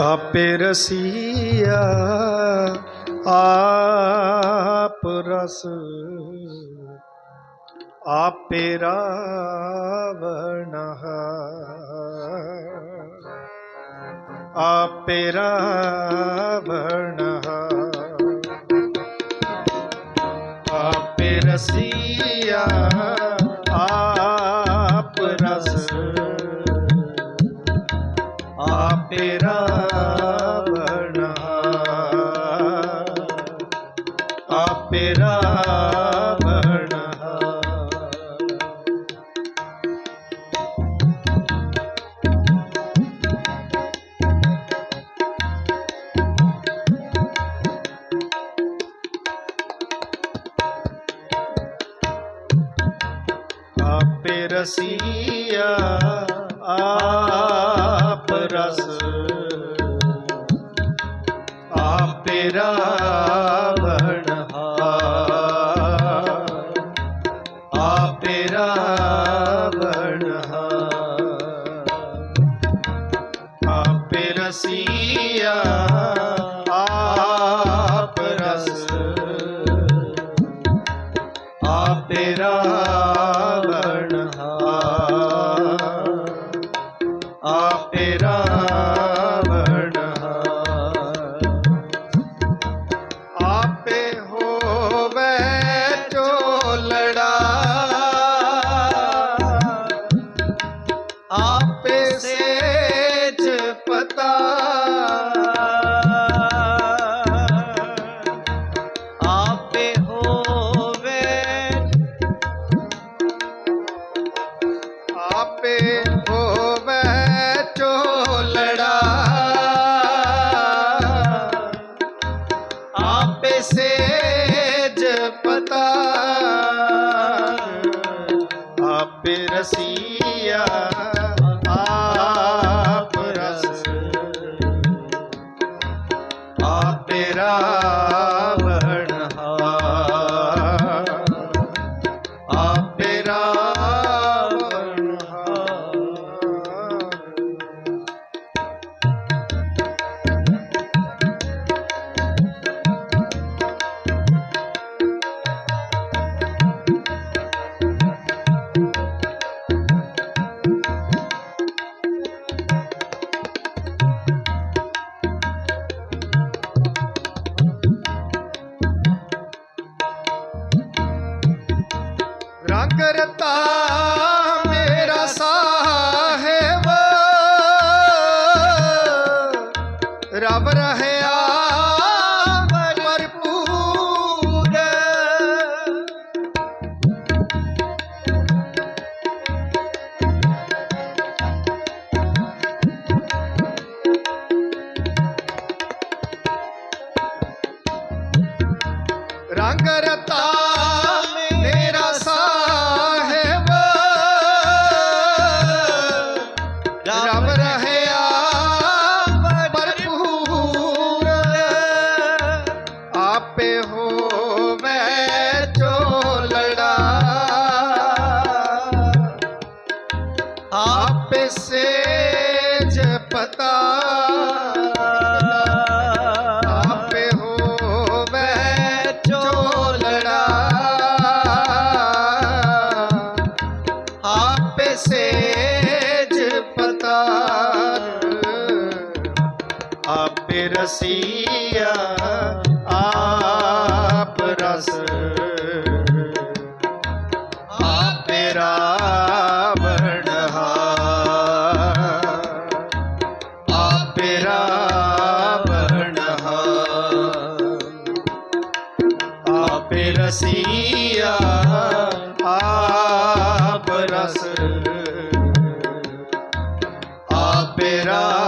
ਆਪੇ ਰਸੀਆ ਆਪ ਰਸ ਆਪੇ ਰਾਵਣ ਆਪੇ ਰਾਵਣ ਆਪੇ ਰਸੀਆ ਆ ਆਪੇ ਰਸੀਆ ਆਪ ਰਸ। ਆਪੇ ਰਾਵਣ ਆਪੇ ਰਾਵਣ ਆਪੇ ਰਸੀਆ ਆਪ ਰਸ। ਆਪੇ ਰਾਵਣ ਰਸੀਆ ਆਪ ਰਸ। ਆਪੇ ਰਾਵਣ ਆਪੇ ਰਾਵਣ ਆਪੇ ਰਸੀਆ ਆਪ ਰਸ। ਆਪੇ ਰਾਵਣ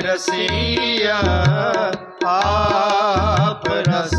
ਰਸੀਆ ਆਪ ਰਸ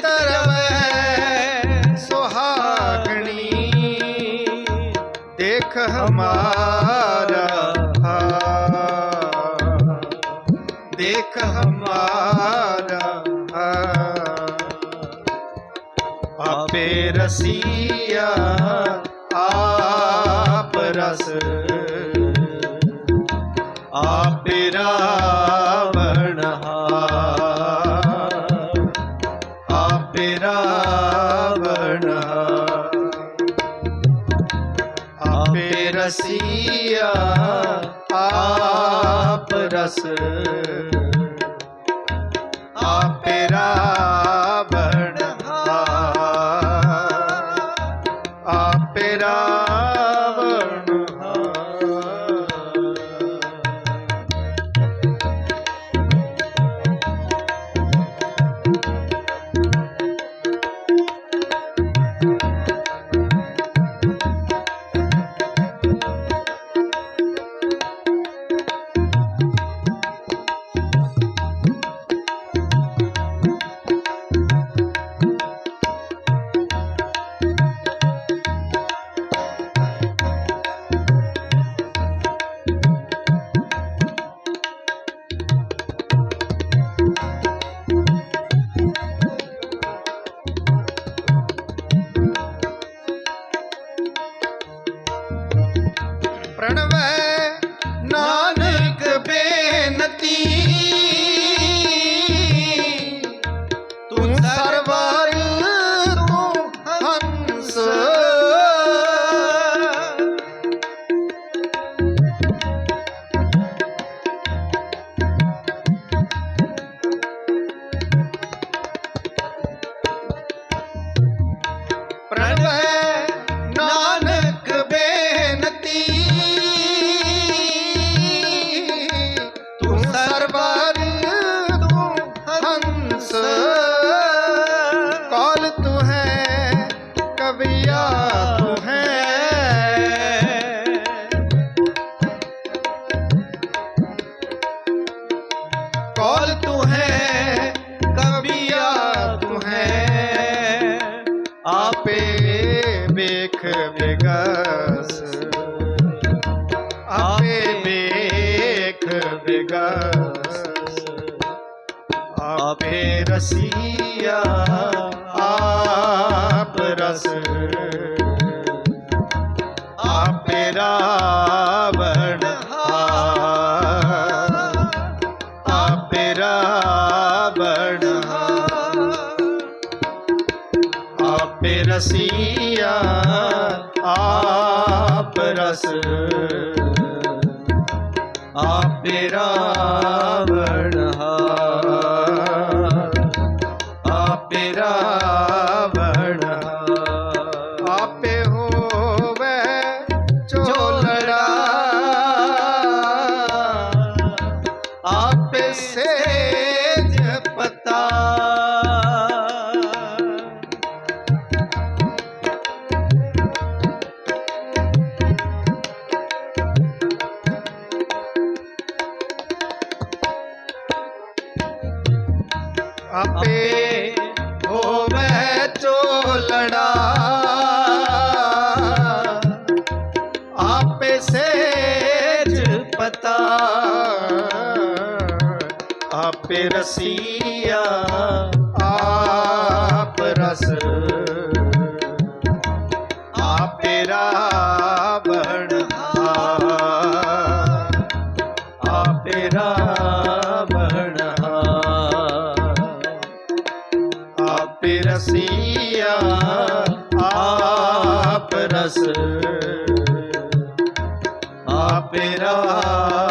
ਕਰਵੈ ਸੁਹਾਗਣੀ। ਦੇਖ ਹਮਾਰਾ ਦੇਖ ਹਮਾਰਾ ਆਪੇ ਰਸ। ਆਪੇ ਰਾ ਰਸੀਆ ਆਪ ਰਸ ਬਿਗਾਸ ਆਪੇ ਰਸੀਆ ਆਪ ਰਸ ਆਪੇ ਰਾਵਣ ਆਪੇ ਰਾਵਣ ਆਪੇ ਰਸੀਆ ਆਪ ਰਸ ਆਪੇ ਰਾਵਣ ਹਾਰ ਆਪੇ ਰਸੀਆ, ਆਪ ਰਸ। ਆਪੇ ਰਾਵਣ ਹਾਰ, ਆਪੇ ਰਾਵਣ ਆਪੇ ਰਸੀਆ, ਆਪ ਰਸ। ਆਪੇ ਰਾਵਣ